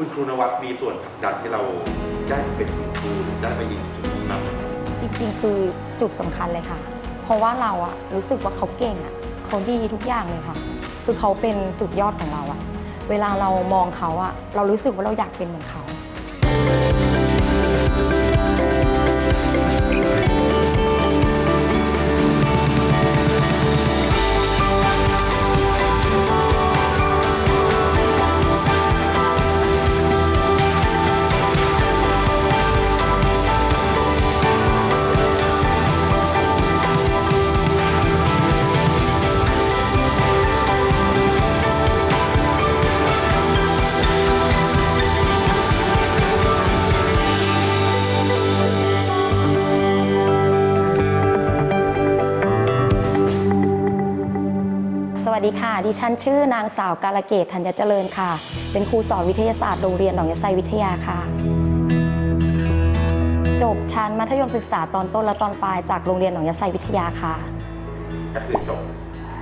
คุณครูนวัดมีส่วนผลักดันให้เราได้เป็นคุณครูได้ไปยืนจุดนี้มากไหมจริงๆ คือจุดสำคัญเลยค่ะ เพราะว่าเราอะรู้สึกว่าเขาเก่งอะเขาดีทุกอย่างเลยค่ะ คือเขาเป็นสุดยอดของเราอะเวลาเรามองเขาอะเรารู้สึกว่าเราอยากเป็นเหมือนเขาสวั ดีค่ะดิฉันชื่อนางสาวกาลเกตธัญเจริญค่ะ เป็นครูสอนวิทยาศาสตร์โรงเรียนหนองยะไซวิทยาค่ะ จบชั้นมัธยมศึกษาตอนต้นและตอนปลายจากโรงเรียนหนองยะไซวิทยาค่ะ ก็คือจบ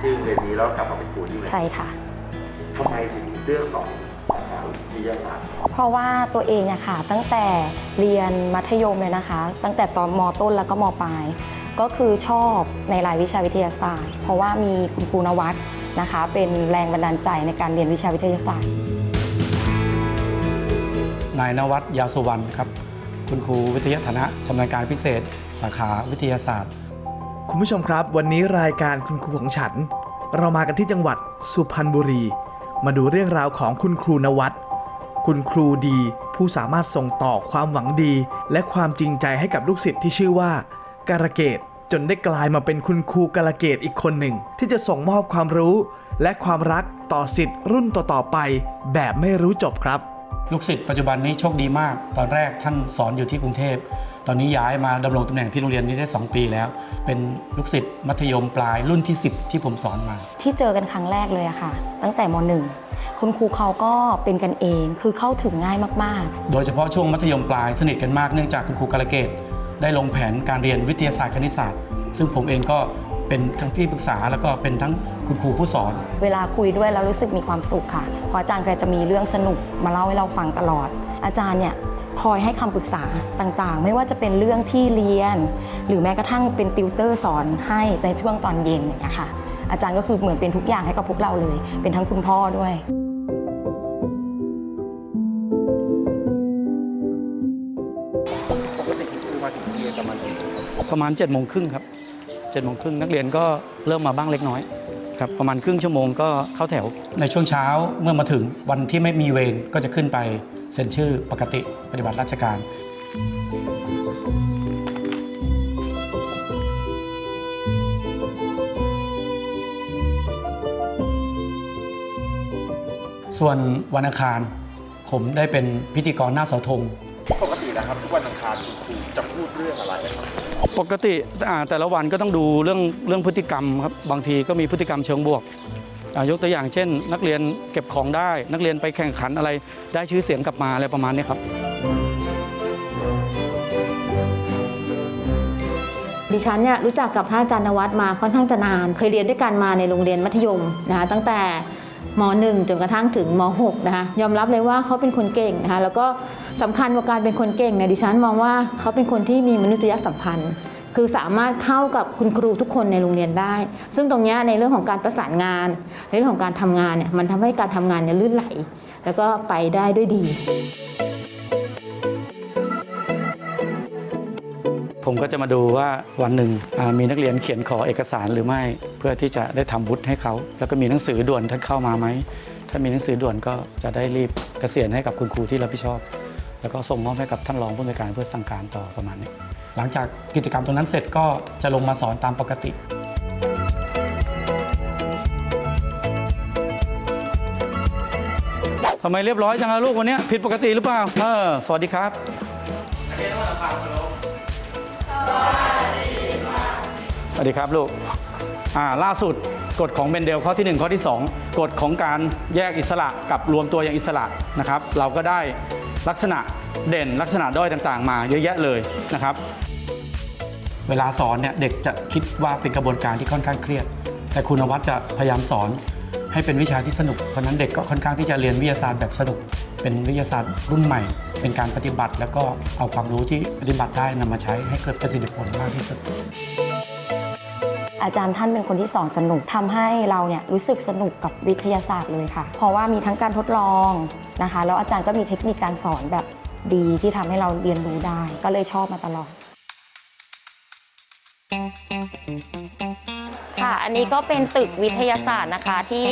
ที่โรงเรียนนี้แล้วกลับมาเป็นครูที่โรงเรียนใช่ค่ะ ทำไมถึงเลือกสอนสาขาวิทยาศาสตร์ เพราะว่าตัวเองอะค่ะ ตั้งแต่เรียนมัธยมเลยนะคะ ตั้งแต่ตอนมต้นแล้วก็มปลาย ก็คือชอบในรายวิชาวิทยาศาสตร์ เพราะว่ามีคุณครูนวัด นะคะ เป็นแรงบันดาลใจในการเรียนวิชาวิทยาศาสตร์ นายนวัดยาสุวรรณครับ คุณครูวิทยาฐานะชำนาญการพิเศษ สาขาวิทยาศาสตร์ คุณผู้ชมครับ วันนี้รายการคุณครูของฉัน เรามากันที่จังหวัดสุพรรณบุรี มาดูเรื่องราวของคุณครูนวัดคุณครูดี ผู้สามารถส่งต่อความหวังดี และความจริงใจให้กับลูกศิษย์ที่ชื่อว่าการะเกดจ นได้กลายมาเป็นคุณครูการะเกดอีกคนหนึ่ง ที่จะส่งมอบความรู้ และความรักต่อสิทธิ์รุ่นต่อๆไป แบบไม่รู้จบครับ ลูกศิษย์ปัจจุบันนี้โชคดีมาก ตอนแรกท่านสอนอยู่ที่กรุงเทพ ตอนนี้ย้ายมาดำรงตำแหน่งที่โรงเรียนนี้ได้ 2 ปีแล้ว เป็นลูกศิษย์มัธยมปลายรุ่นที่ 10 ที่ผมสอนมา ที่เจอกันครั้งแรกเลยอะค่ะ ตั้งแต่มหนึ่งคุณครูเขาก็เป็นกันเอง คือเข้าถึงง่ายมากโดยเฉพาะช่วงมัธยมปลายสนิทกันมากเนื่องจากคุณครูกาลเกตได้ลงแผนการเรียนวิทยาศาสตร์คณิตศาสตร์ ซึ่งผมเองก็เป็นทั้งที่ปรึกษาแล้วก็เป็นทั้งคุณครูผู้สอน เวลาคุยด้วยแล้วรู้สึกมีความสุขค่ะ เพราะอาจารย์แกจะมีเรื่องสนุกมาเล่าให้เราฟังตลอด อาจารย์เนี่ยคอยให้คำปรึกษาต่างๆ ไม่ว่าจะเป็นเรื่องที่เรียน หรือแม้กระทั่งเป็นติวเตอร์สอนให้ในช่วงตอนเย็นอย่างเงี้ยค่ะ อาจารย์ก็คือเหมือนเป็นทุกอย่างให้กับพวกเราเลย เป็นทั้งคุณพ่อด้วย ประมาณ7จ็ดโมงครึ่งครับเจ็ดโมงครึ่งนักเรียนก็เริ่มมาบ้างเล็กน้อยครับประมาณครึ่งชั่วโมงก็เข้าแถว ในช่วงเช้าเมื่อมาถึงวันที่ไม่มีเวรก็จะขึ้นไปเซ็นชื่อปกติปฏิบัติราชการ ส่วนวันอังคารผมได้เป็นพิธีกรหน้าเสาธง นะครับ ทุกวันอังคารคุณครูจะพูดเรื่องอะไรครับปกติอ่าแต่ละวันก็ต้องดูเรื่องเรื่องพฤติกรรมครับบางทีก็มีพฤติกรรมเชิงบวกอ่ายกตัวอย่างเช่น นักเรียนเก็บของได้ นักเรียนไปแข่งขันอะไรได้ชื่อเสียงกลับมาอะไรประมาณนี้ครับ ดิฉันเนี่ยรู้จักกับท่านอาจารย์นวัดมาค่อนข้างจะนาน เคยเรียนด้วยกันมาในโรงเรียนมัธยมนะคะตั้งแต่ ม .1 จนกระทั่งถึงม .6 นะคะยอมรับเลยว่าเขาเป็นคนเก่งนะคะแล้วก็สำคัญกว่าการเป็นคนเก่งเนี่ยดิฉันมองว่าเขาเป็นคนที่มีมนุษยสัมพันธ์คือสามารถเข้ากับคุณครูทุกคนในโรงเรียนได้ ซึ่งตรงเนี้ยในเรื่องของการประสานงาน ในเรื่องของการทำงานเนี่ยมันทำให้การทำงานเนี่ยลื่นไหล แล้วก็ไปได้ด้วยดี ผมก็จะมาดูว่าวันหนึ่งอ่ามีนักเรียนเขียนขอเอกสารหรือไม่ เพื่อที่จะได้ทำวุฒิให้เขา แล้วก็มีหนังสือด่วนท่านเข้ามาไหม ถ้ามีหนังสือด่วนก็จะได้รีบเกษียณให้กับคุณครูที่รับผิดชอบ แล้วก็ส่งมอบให้กับท่านรองผู้อำนวยการเพื่อสั่งการต่อประมาณนี้ หลังจากกิจกรรมตรงนั้นเสร็จก็จะลงมาสอนตามปกติทำไมเรียบร้อยจังอะลูกวันเนี้ยผิดปกติหรือเปล่าเออสวัสดีครับ สวัสดีครับลูกอ่าล่าสุดกฎของเบนเดลข้อที่ 1 ข้อที่ 2 กฎของการแยกอิสระกับรวมตัวอย่างอิสระนะครับ เราก็ได้ลักษณะเด่นลักษณะด้อยต่างๆ มาเยอะแยะเลยนะครับ เวลาสอนเนี่ยเด็กจะคิดว่าเป็นกระบวนการที่ค่อนข้างเครียด แต่คุณวัดจะพยายามสอนให้เป็นวิชาที่สนุกเพราะนั้นเด็กก็ค่อนข้างที่จะเรียนวิทยาศาสตร์แบบสนุก เป็นวิทยาศาสตร์รุ่นใหม่ เป็นการปฏิบัติ แล้วก็เอาความรู้ที่ปฏิบัติได้นำมาใช้ให้เกิดประสิทธิผลมากที่สุด อาจารย์ท่านเป็นคนที่สอนสนุกทำให้เราเนี่ยรู้สึกสนุกกับวิทยาศาสตร์เลยค่ะ เพราะว่ามีทั้งการทดลองนะคะ แล้วอาจารย์ก็มีเทคนิคการสอนแบบดีที่ทำให้เราเรียนรู้ได้ ก็เลยชอบมาตลอด ค่ะ อันนี้ก็เป็นตึกวิทยาศาสตร์นะคะที่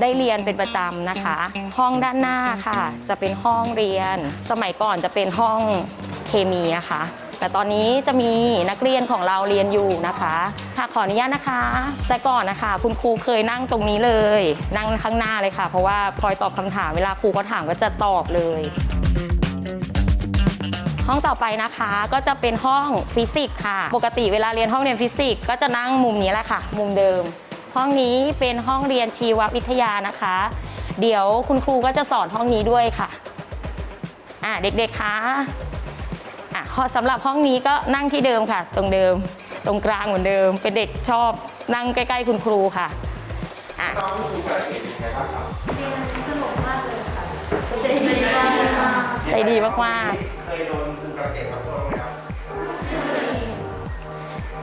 ได้เรียนเป็นประจำนะคะ ห้องด้านหน้าค่ะ จะเป็นห้องเรียน สมัยก่อนจะเป็นห้องเคมีนะคะ แต่ตอนนี้จะมีนักเรียนของเราเรียนอยู่นะคะค่ะขออนุญาตนะคะ แต่ก่อนนะคะ คุณครูเคยนั่งตรงนี้เลย นั่งข้างหน้าเลยค่ะ เพราะว่าคอยตอบคำถามเวลาครูเขาถามก็จะตอบเลย ห้องต่อไปนะคะ ก็จะเป็นห้องฟิสิกส์ค่ะ ปกติเวลาเรียนห้องเรียนฟิสิกส์ก็จะนั่งมุมนี้แหละค่ะ มุมเดิม ห้องนี้เป็นห้องเรียนชีววิทยานะคะ เดี๋ยวคุณครูก็จะสอนห้องนี้ด้วยค่ะอะเด็กๆคะอะสำหรับห้องนี้ก็นั่งที่เดิมค่ะ ตรงเดิม ตรงกลางเหมือนเดิม เป็นเด็กชอบนั่งใกล้ๆคุณครูค่ะอะใจดีมากๆ เคยโดนครูกระเกตมาโทษไหมครับ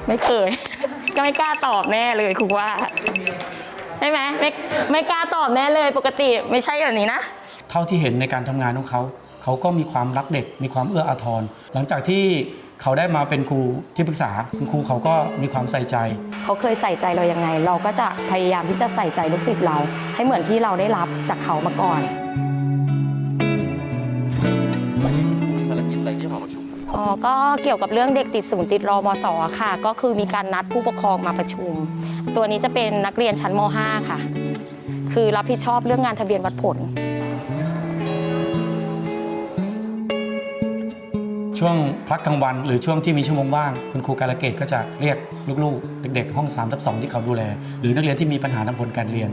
ไม่เคย ก็ไม่กล้าตอบแน่เลยครูว่าใช่ไหมไม่ไม่กล้าตอบแน่เลยปกติไม่ใช่แบบนี้นะ เท่าที่เห็นในการทำงานของเขา เขาก็มีความรักเด็ก มีความเอื้ออาทร หลังจากที่เขาได้มาเป็นครูที่ปรึกษาคุณครูเขาก็มีความใส่ใจ เขาเคยใส่ใจเรายังไง เราก็จะพยายามที่จะใส่ใจลูกศิษย์เรา ให้เหมือนที่เราได้รับจากเขามาก่อน ก็เกี่ยวกับเรื่องเด็กติดศูนย์ติดรอมสค่ะ ก็คือมีการนัดผู้ปกครองมาประชุม ตัวนี้จะเป็นนักเรียนชั้นม .5 ค่ะ คือรับผิดชอบเรื่องงานทะเบียนวัดผล ช่วงพักกลางวันหรือช่วงที่มีชั่วโมงว่าง คุณครูการะเกตก็จะเรียกลูกๆ เด็กๆ ห้อง3ทับ2ที่เขาดูแล หรือนักเรียนที่มีปัญหาทางผลการเรียน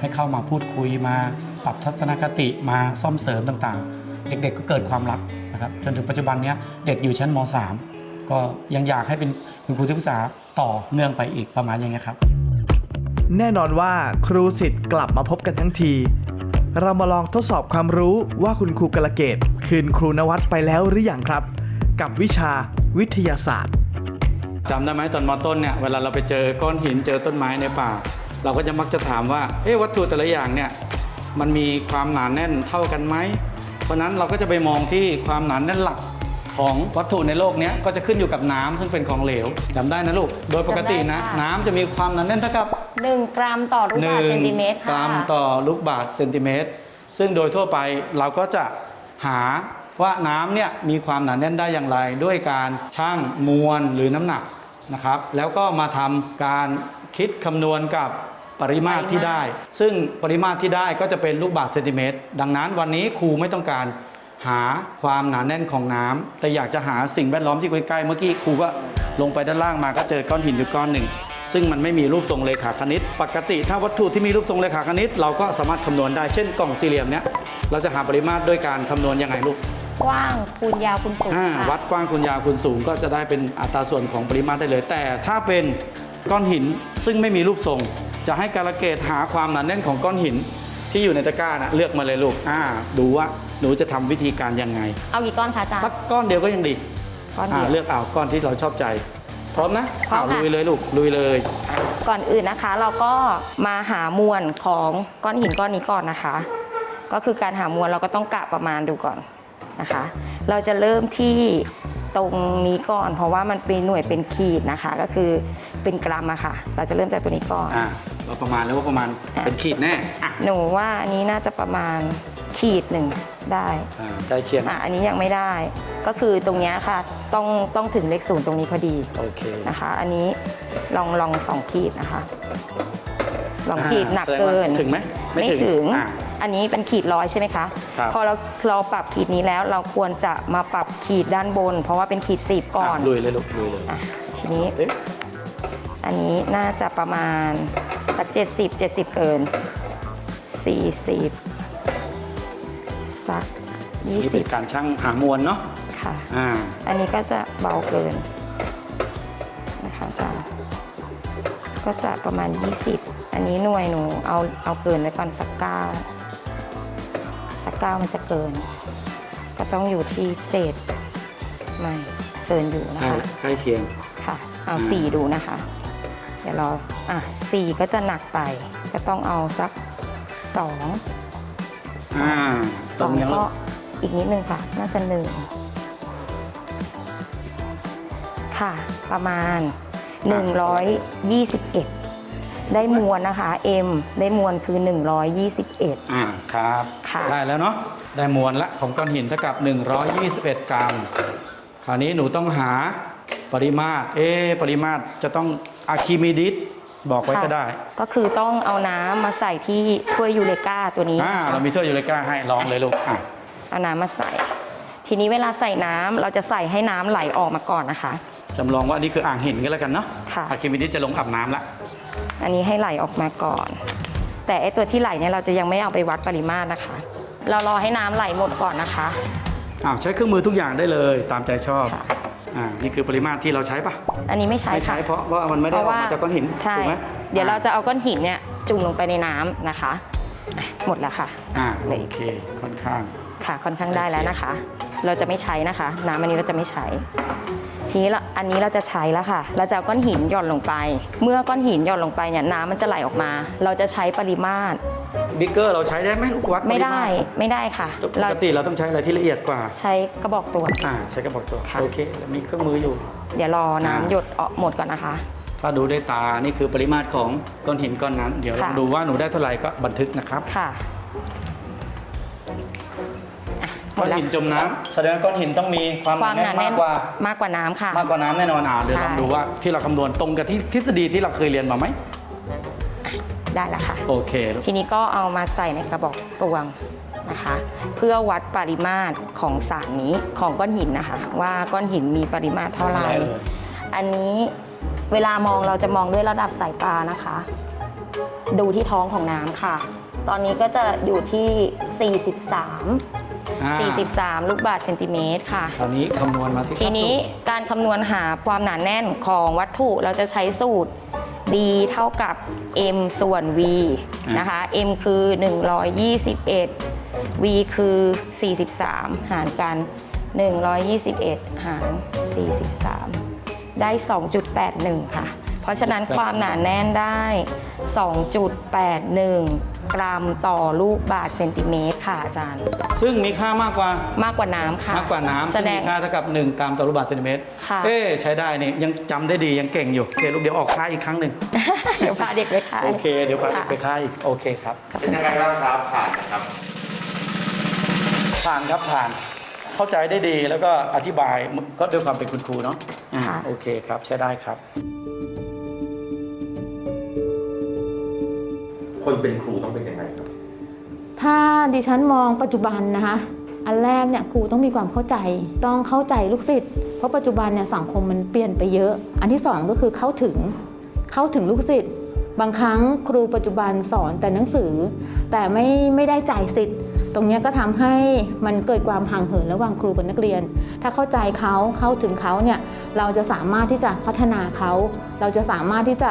ให้เข้ามาพูดคุยมาปรับทัศนคติมาซ่อมเสริมต่างๆ เด็กๆก็เกิดความรัก นะครับจนถึงปัจจุบันเนี้ยเด็กอยู่ชั้นม .3 ก็ยังอยากให้เป็นคุณครูที่ปรึกษาต่อเนื่องไปอีกประมาณอย่างเงี้ยครับ แน่นอนว่าครูสิทธิ์กลับมาพบกันทั้งที เรามาลองทดสอบความรู้ว่าคุณครูกระเกตคืนครูนวัดไปแล้วหรืออยังครับ กับวิชาวิทยาศาสตร์จำได้ไหมตอนมต้นเนี่ยเวลาเราไปเจอก้อนหินเจอต้นไม้ในป่า เราก็จะมักจะถามว่าเอ๊ะวัตถุแต่ละอย่างเนี่ยมันมีความหนาแน่นเท่ากันไหม เพราะฉะนั้นเราก็จะไปมองที่ความหนาแน่นหลักของวัตถุในโลกเนี้ยก็จะขึ้นอยู่กับน้ำซึ่งเป็นของเหลวจำได้นะลูก โดยปกตินะจำได้ค่ะน้ำจะมีความหนาแน่นเท่ากับ 1 กรัมต่อลูกบาศก์เซนติเมตรกค่ะรัมต่อลูกบาศก์เซนติเมตรซึ่งโดยทั่วไปเราก็จะหาว่าน้ำเนี่ยมีความหนาแน่นได้อย่างไร ด้วยการชั่งมวลหรือน้ำหนักนะครับ แล้วก็มาทำการคิดคำนวณกับ ปริมาตรที่ได้ ซึ่งปริมาตรที่ได้ก็จะเป็นลูกบาศก์เซนติเมตร ดังนั้นวันนี้ครูไม่ต้องการหาความหนาแน่นของน้ำแต่อยากจะหาสิ่งแวดล้อมที่ใกล้ๆเมื่อกี้ครูก็ลงไปด้านล่างมาก็เจอก้อนหินอยู่ก้อนหนึ่ง ซึ่งมันไม่มีรูปทรงเลขาคณิต ปกติถ้าวัตถุที่มีรูปทรงเลขาคณิต เราก็สามารถคำนวณได้เช่นกล่องสี่เหลี่ยมเนี้ยเราจะหาปริมาตรด้วยการคำนวณยังไงลูกกว้างคูณยาวคูณสูงอ่าค่ะวัดกว้างคูณยาวคูณสูงก็จะได้เป็นอัตราส่วนของปริมาตรได้เลย แต่ถ้าเป็นก้อนหินซึ่งไม่มีรูปทรง จะให้การะเกดหาความหนาแน่นของก้อนหินที่อยู่ในตะกร้านะเลือกมาเลยลูกอ่าดูว่าหนูจะทำวิธีการยังไง เอากี่ก้อนคะอาจารย์สักก้อนเดียวก็ยังดีก้อนอ่าเดียว เลือกเอาก้อนที่เราชอบใจ พร้อมนะพร้อมอ่าค่ะลุยเลยลูกลุยเลย ก่อนอื่นนะคะ เราก็มาหามวลของก้อนหินก้อนนี้ก่อนนะคะ ก็คือการหามวลเราก็ต้องกะประมาณดูก่อนนะคะ เราจะเริ่มที่ ตรงนี้ก่อน เพราะว่ามันเป็นหน่วยเป็นขีดนะคะ ก็คือเป็นกรัมอะค่ะ เราจะเริ่มจากตัวนี้ก่อนอ่าเราประมาณแล้วว่าประมาณอะ เป็นขีดแน่อะหนูว่าอันนี้น่าจะประมาณขีดหนึ่งได้อ่าใกล้เคียงอะอันนี้ยังไม่ได้ ก็คือตรงเนี้ยค่ะต้องต้องถึงเลขศูนย์ตรงนี้พอดีโอเคนะคะ อันนี้ลองลองสองขีดนะคะ ลองอ่าขีดหนักแสดงเกิว่านถึงไหมไม่ไม่ถึงถึงอ่าอันนี้เป็นขีดร้อยใช่ไหมคะครับพอเราเราปรับขีดนี้แล้วเราควรจะมาปรับขีดด้านบน เพราะว่าเป็นขีดสิบก่อนะลุยเลยลูกลุยเลยอะทีนี้เอ๊ะอันนี้น่าจะประมาณสัก70 70เกิน40สักนี่เป็นการชั่งหามวลเนาะ20ค่ะอ่าอันนี้ก็จะเบาเกินนะคะอาจารย์ก็จะประมาณ 20 อันนี้หน่วยหนูเอาเอาเกินไว้ก่อนสักเก้าสักถ้าเก้ามันจะเกิน ก็ต้องอยู่ที่เจ็ดไม่เกินอยู่นะใกล้คะใกล้เคียง ค่ะ เอาอืมสี่ดูนะคะ เดี๋ยวเราอะสี่ก็จะหนักไป ก็ต้องเอาสักสองอ่าสองตรงยังก็อีกนิดนึงค่ะ น่าจะหนึ่งค่ะ ประมาณ 121 ได้มวลนะคะ M ได้มวลคือ 121 อ่าครับค่ะ ได้แล้วเนาะได้มวลละของก้อนหินเท่ากับ 121 กรัม คราวนี้หนูต้องหาปริมาตรเอะปริมาตรจะต้องอะคิมิดิสบอกไว้ค่ะก็ได้ ก็คือต้องเอาน้ำมาใส่ที่ถ้วยยูเรกาตัวนี้อ่านะคะเรามีถ้วยยูเรกาให้ลองเลยลูกอะเอาน้ำมาใส่ ทีนี้เวลาใส่น้ำเราจะใส่ให้น้ำไหลออกมาก่อนนะคะ จำลองว่าอันนี้คืออ่างหินกันแล้วกันเนาะค่ะ อะคิมิดิสจะลงอาบน้ำละ อันนี้ให้ไหลออกมาก่อน แต่ไอตัวที่ไหลเนี่ยเราจะยังไม่เอาไปวัดปริมาตรนะคะ เรารอให้น้ำไหลหมดก่อนนะคะอ้าวใช้เครื่องมือทุกอย่างได้เลยตามใจชอบค่ะอ่านี่คือปริมาตรที่เราใช้ปะอันนี้ไม่ใช้ไม่ค่ะใช้เพราะว่ามันไม่ได้ออกมาจากก้อนหินใช่ถูกไหมเดี๋ยวเราอ่จะเอาก้อนหินเนี่ยจุ่มลงไปในน้ำนะคะอะหมดแล้วค่ะอ่าเหลยโอเคค่อนข้างค่ะค่อนข้างได้แล้วนะคะ เราจะไม่ใช้นะคะ น้ำอันนี้เราจะไม่ใช้ ทีนี้เราอันนี้เราจะใช้แล้วค่ะ เราจะเอาก้อนหินหย่อนลงไป เมื่อก้อนหินหย่อนลงไปเนี่ยน้ำมันจะไหลออกมา เราจะใช้ปริมาตรบิ๊กเกอร์เราใช้ได้ไหมลูกวัดปริาตรไม่ได้ไม่ได้ค่ะปเรากติเราต้องใช้อะไรที่ละเอียดกว่า ใช้กระบอกตรวจอ่าใช้กระบอกตัวค่ะโอเคแล้วมีเครื่องมืออยู่ เดี๋ยวรอน้ำอ่าหยดออกหมดก่อนนะคะ ถ้าดูด้วยตานี่คือปริมาตรของก้อนหินก้อนนั้น เดี๋ยวลค่ะองดูว่าหนูได้เท่าไหร่ก็บันทึกนะครับค่ะ ก้อดนแล้วหินจมน้ำแสดงว่าก้อนหินต้องมีความความหนาแน่แน่นนมากกว่ามากกว่าน้ำค่ะ มากกว่าน้ำแน่นอนอ่าเดี๋ยวใช่ ลองดูว่าที่เราคำนวณตรงกับที่ทฤษฎีที่เราเคยเรียนมาไหมได้แล้วค่ะ โอเคลูกทีนี้ก็เอามาใส่ในกระบอกตวงนะคะ เพื่อวัดปริมาตรของสารนี้ของก้อนหินนะคะ ว่าก้อนหินมีปริมาตรเท่าไหร่อะไรเอ่ยอันนี้เวลามองเราจะมองด้วยระดับสายตานะคะ ดูที่ท้องของน้ำค่ะ ตอนนี้ก็จะอยู่ที่ 43 อ่า 43 ลูกบาศก์เซนติเมตรค่ะ คราวนี้คำนวณมาสิครับทีนี้การคำนวณหาความหนาแน่นของวัตถุเราจะใช้สูตร d เท่ากับ m ส่วน v นะคะ m คือ 121 v คือ 43 หารกัน 121 หาร 43 ได้ 2.81 ค่ะ เพราะฉะนั้นความหนาแน่นได้ 2.81 กรัมต่อลูกบาศก์เซนติเมตรค่ะอาจารย์ ซึ่งมีค่ามากกว่ามากกว่าน้ำค่ะมากกว่าน้ำแสซึ่งดมีง ค่าเท่ากับ 1 กรัมต่อลูกบาศก์เซนติเมตร ค่ะ เอ๊ะใช้ได้นี่ยังจำได้ดียังเก่งอยู่โอเคลูกเดี๋ยวออกค่ายอีกครั้งหนึ่ง เดี๋ยวพาเด็กไปขายโอเค เดี๋ยวพาเด็กค่ะไปค่ายอีกโอเคครับ เป็นยังไงบ้างครับผ่านนะครับ ผ่านครับผ่านเข้าใจได้ดีแล้วก็อธิบายก็ด้วยความเป็นคุณครูเนาะอ่าค่ะ โอเคครับใช้ได้ครับ คนเป็นครูต้องเป็นยังไงครับ ถ้าดิฉันมองปัจจุบันนะคะ อันแรกเนี่ยครูต้องมีความเข้าใจ ต้องเข้าใจลูกศิษย์เพราะปัจจุบันเนี่ยสังคมมันเปลี่ยนไปเยอะ อันที่สองก็คือเข้าถึงเข้าถึงลูกศิษย์บางครั้งครูปัจจุบันสอนแต่หนังสือ แต่ไม่ไม่ได้จ่ายสิทธิ์ ตรงนี้ก็ทำให้มันเกิดความห่างเหินระหว่างครูกับนักเรียน ถ้าเข้าใจเขาเข้าถึงเขาเนี่ยเราจะสามารถที่จะพัฒนาเขา เราจะสามารถที่จะ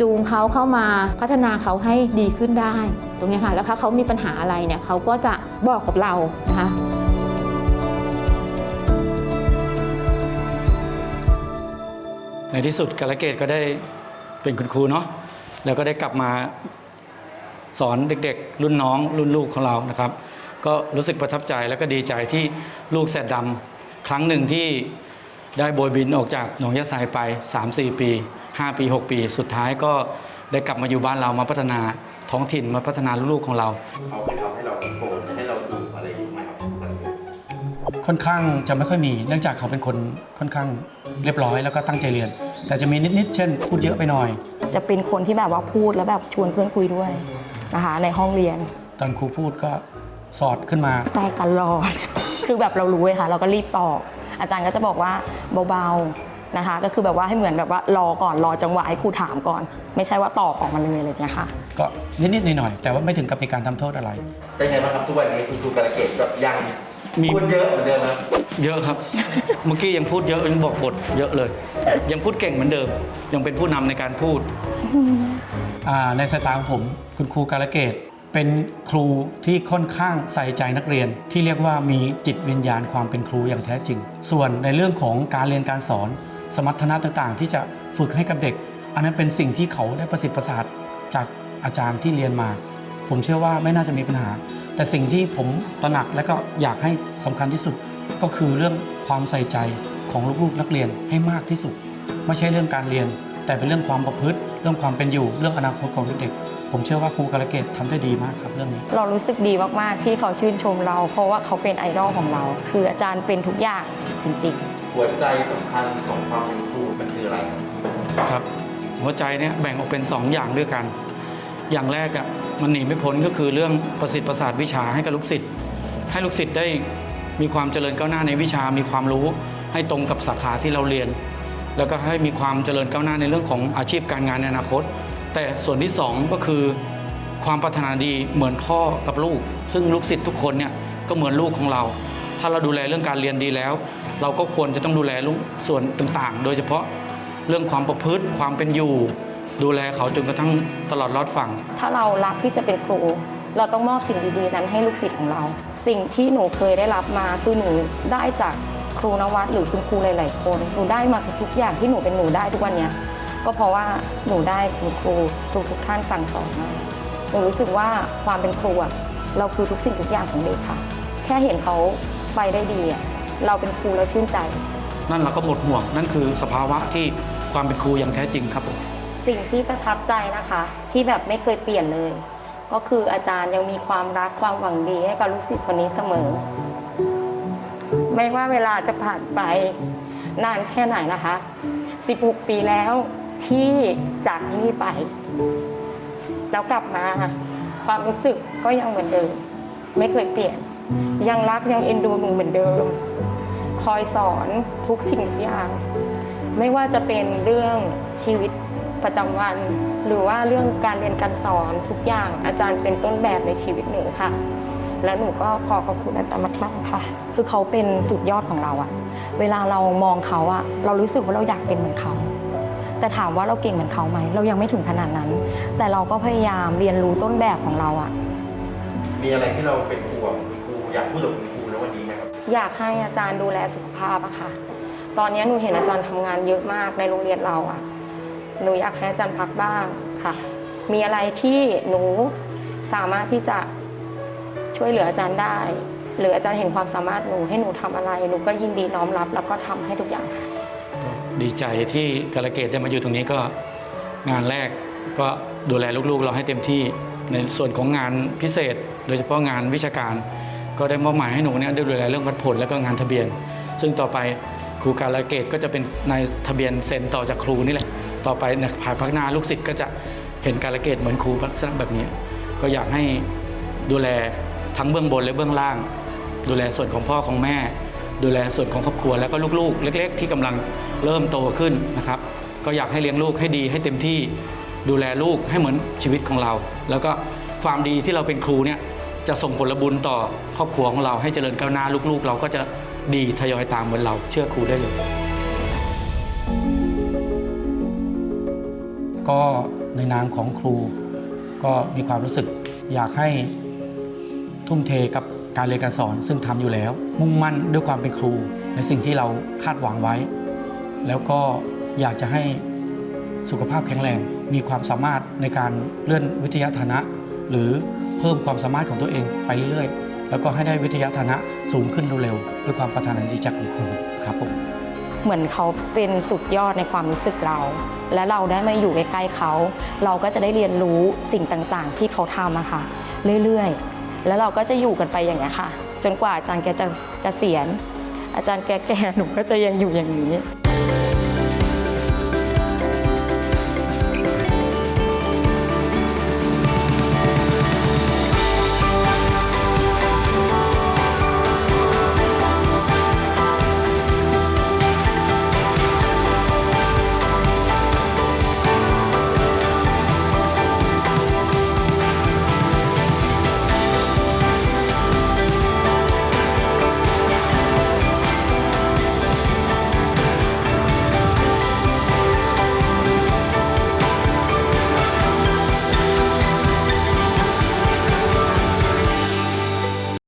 จูงเขาเข้ามาพัฒนาเขาให้ดีขึ้นได้ ตรงนี้ค่ะ แล้วถ้าเขามีปัญหาอะไรเนี่ยเขาก็จะบอกกับเรานะคะในที่สุดกาลเกตก็ได้เป็นคุณครูเนาะแล้วก็ได้กลับมาสอนเด็กๆ รุ่นน้องรุ่นลูกของเรานะครับ ก็รู้สึกประทับใจแล้วก็ดีใจที่ลูกแสดดำครั้งหนึ่งที่ได้โบยบินออกจากหนองยะไซไป 3-4 ปี 5 ปี 6 ปี สุดท้ายก็ได้กลับมาอยู่บ้านเรามาพัฒนาท้องถิ่นมาพัฒนาลูกๆของเราเขาไปทำให้เราโกรธให้เราดูอะไรอยู่ไหมครับอะไรอย่างเงี้ยค่อนข้างจะไม่ค่อยมีเนื่องจากเขาเป็นคนค่อนข้างเรียบร้อยแล้วก็ตั้งใจเรียน แต่จะมีนิด ๆ เช่น พูดเยอะไปหน่อย จะเป็นคนที่แบบว่าพูดแล้วแบบชวนเพื่อนคุยด้วยนะคะในห้องเรียน ตอนครูพูดก็สอดขึ้นมาแทรกตลอด คือแบบเรารู้เลยค่ะ เราก็รีบตอบอาจารย์ก็จะบอกว่าเบา ๆ นะคะ ก็คือแบบว่าให้เหมือนแบบว่ารอก่อนรอจังหวะให้ครูถามก่อน ไม่ใช่ว่าตอบออกมาเลยอะไรอย่างเงี้ยค่ะ ก็นิดๆหน่อยๆแต่ว่าไม่ถึงกับมีการทำโทษอะไร เป็นไงบ้างครับทุกวันนี้คุณครูการะเกดก็ยังมี พูดเยอะเหมือนเดิมไหมเยอะครับ เมื่อกี้ยังพูดเยอะยังบอกบทเยอะเลย ยังพูดเก่งเหมือนเดิม ยังเป็นผู้นำในการพูด อ่าในสายตาของผม คุณครูการะเกตเป็นครูที่ค่อนข้างใส่ใจนักเรียน ที่เรียกว่ามีจิตวิญญาณความเป็นครูอย่างแท้จริง ส่วนในเรื่องของการเรียนการสอน สมรรถนะต่างๆ ที่จะฝึกให้กับเด็ก อันนั้นเป็นสิ่งที่เขาได้ประสิทธิ์ประสาทจากอาจารย์ที่เรียนมา ผมเชื่อว่าไม่น่าจะมีปัญหา แต่สิ่งที่ผมตระหนักและก็อยากให้สำคัญที่สุด ก็คือเรื่องความใส่ใจของลูกๆนักเรียนให้มากที่สุด ไม่ใช่เรื่องการเรียน แต่เป็นเรื่องความประพฤติ เรื่องความเป็นอยู่เรื่องอนาคตของเด็กผมเชื่อว่าครูกาลเกตทำได้ดีมากครับเรื่องนี้ เรารู้สึกดีมาก ๆ ที่เขาชื่นชมเรา เพราะว่าเขาเป็นไอดอลของเรา คืออาจารย์เป็นทุกอย่างจริง ๆ หัวใจสำคัญของความเป็นครูมันคืออะไรครับครับ หัวใจเนี่ยแบ่งออกเป็น 2 อย่างด้วยกัน อย่างแรกอะ่ะมันหนีไม่พ้นก็คือเรื่องประสิทธิ์ประสาทวิชาให้กับลูกศิษย์ให้ลูกศิษย์ได้มีความเจริญก้าวหน้าในวิชา มีความรู้ให้ตรงกับสาขาที่เราเรียน แล้วก็ให้มีความเจริญก้าวหน้าในเรื่องของอาชีพการงานในอนาคต แต่ส่วนที่สองก็คือ ความปรารถนาดีเหมือนพ่อกับลูก ซึ่งลูกศิษย์ทุกคนเนี่ยก็เหมือนลูกของเรา ถ้าเราดูแลเรื่องการเรียนดีแล้ว เราก็ควรจะต้องดูแลลูกส่วนต่างๆ โดยเฉพาะเรื่องความประพฤติความเป็นอยู่ ดูแลเขาจนกระทั่งตลอดรอดฝั่ง ถ้าเรารักที่จะเป็นครู เราต้องมอบสิ่งดีๆ นั้นให้ลูกศิษย์ของเรา สิ่งที่หนูเคยได้รับมาคือหนูได้จากครูนวัดหรือคุณครูหลาย ๆ คนหนูได้มาทุกๆอย่างที่หนูเป็นหนูได้ทุกวันเนี้ยก็เพราะว่าหนูได้คุณครูทุกๆท่านสั่งสอนมาหนูรู้สึกว่าความเป็นครูเราคือทุกสิ่งทุกอย่างของเด็กค่ะ แค่เห็นเขาไปได้ดีอะ เราเป็นครูแล้วชื่นใจ นั่นเราก็หมดห่วง นั่นคือสภาวะที่ความเป็นครูอย่างแท้จริงครับผมสิ่งที่ประทับใจนะคะ ที่แบบไม่เคยเปลี่ยนเลย ก็คืออาจารย์ยังมีความรักความหวังดีให้กับลูกศิษย์คนนี้เสมอ ไม่ว่าเวลาจะผ่านไปนานแค่ไหนนะคะ 16 ปีแล้วที่จากที่นี่ไป แล้วกลับมาความรู้สึกก็ยังเหมือนเดิม ไม่เคยเปลี่ยน ยังรักยังเอ็นดูหนูเหมือนเดิม คอยสอนทุกสิ่งทุกอย่าง ไม่ว่าจะเป็นเรื่องชีวิตประจำวัน หรือว่าเรื่องการเรียนการสอนทุกอย่างอาจารย์เป็นต้นแบบในชีวิตหนูค่ะ และหนูก็ขอขอบคุณอาจารย์มากๆค่ะ คือเขาเป็นสุดยอดของเราอะเวลาเรามองเขาอะเรารู้สึกว่าเราอยากเป็นเหมือนเขาแต่ถามว่าเราเก่งเหมือนเขาไหม เรายังไม่ถึงขนาดนั้น แต่เราก็พยายามเรียนรู้ต้นแบบของเราอะมีอะไรที่เราเป็น พูดกับคุณครูในวันนี้ไหมครับ อยากให้อาจารย์ดูแลสุขภาพอะค่ะ ตอนนี้หนูเห็นอาจารย์ทำงานเยอะมากในโรงเรียนเราอะหนูอยากให้อาจารย์พักบ้างค่ะ มีอะไรที่หนูสามารถที่จะช่วยเหลืออาจารย์ได้ หรืออาจารย์เห็นความสามารถหนูให้หนูทำอะไร หนูก็ยินดีน้อมรับ แล้วก็ทำให้ทุกอย่างค่ะก็ดีใจที่กาลเกตได้มาอยู่ตรงนี้ก็งานแรกก็ดูแลลูกๆ เราให้เต็มที่ในส่วนของงานพิเศษ โดยเฉพาะงานวิชาการ ก็ได้มอบหมายให้หนูเนี่ยได้ดูแลเรื่องวัดผลและก็งานทะเบียน ซึ่งต่อไปครูการลเกตก็จะเป็นนายทะเบียนเซ็นต่อจากครูนี่แหละ ต่อไปในภายภาคหน้าลูกศิษย์ก็จะเห็นการลเกตเหมือนครูลักษณะแบบนี้ ก็อยากให้ดูแลทั้งเบื้องบนและเบื้องล่าง ดูแลส่วนของพ่อของแม่ ดูแลส่วนของครอบครัวแล้วก็ลูกๆ เล็ก ๆ ที่กำลังเริ่มโตขึ้นนะครับ ก็อยากให้เลี้ยงลูกให้ดีให้เต็มที่ดูแลลูกให้เหมือนชีวิตของเรา แล้วก็ความดีที่เราเป็นครูเนี่ย จะส่งผลบุญต่อครอบครัวของเราให้เจริญก้าวหน้าลูกๆ เราก็จะดีทยอยตามเหมือนเราเชื่อครูได้เลย ก็ในนามของครูก็มีความรู้สึกอยากให้ทุ่มเทกับการเรียนการสอนซึ่งทำอยู่แล้ว มุ่งมั่นด้วยความเป็นครู ในสิ่งที่เราคาดหวังไว้ แล้วก็อยากจะให้สุขภาพแข็งแรง มีความสามารถในการเลื่อนวิทยาฐานะ หรือ เพิ่มความสามารถของตัวเองไปเรื่อยๆ แล้วก็ให้ได้วิทยาฐานะสูงขึ้นเร็วๆด้วยความปรารถนดีจากคุณครูครับผมเหมือนเขาเป็นสุดยอดในความรู้สึกเรา และเราได้มาอยู่ใกล้ๆเขา เราก็จะได้เรียนรู้สิ่งต่างๆ ที่เขาทำอะค่ะเรื่อยๆ แล้วเราก็จะอยู่กันไปอย่างนี้ค่ะ จนกว่าอาจารย์แกจะเกษียณ อาจารย์แก่ๆหนูก็จะยังอยู่อย่างนี้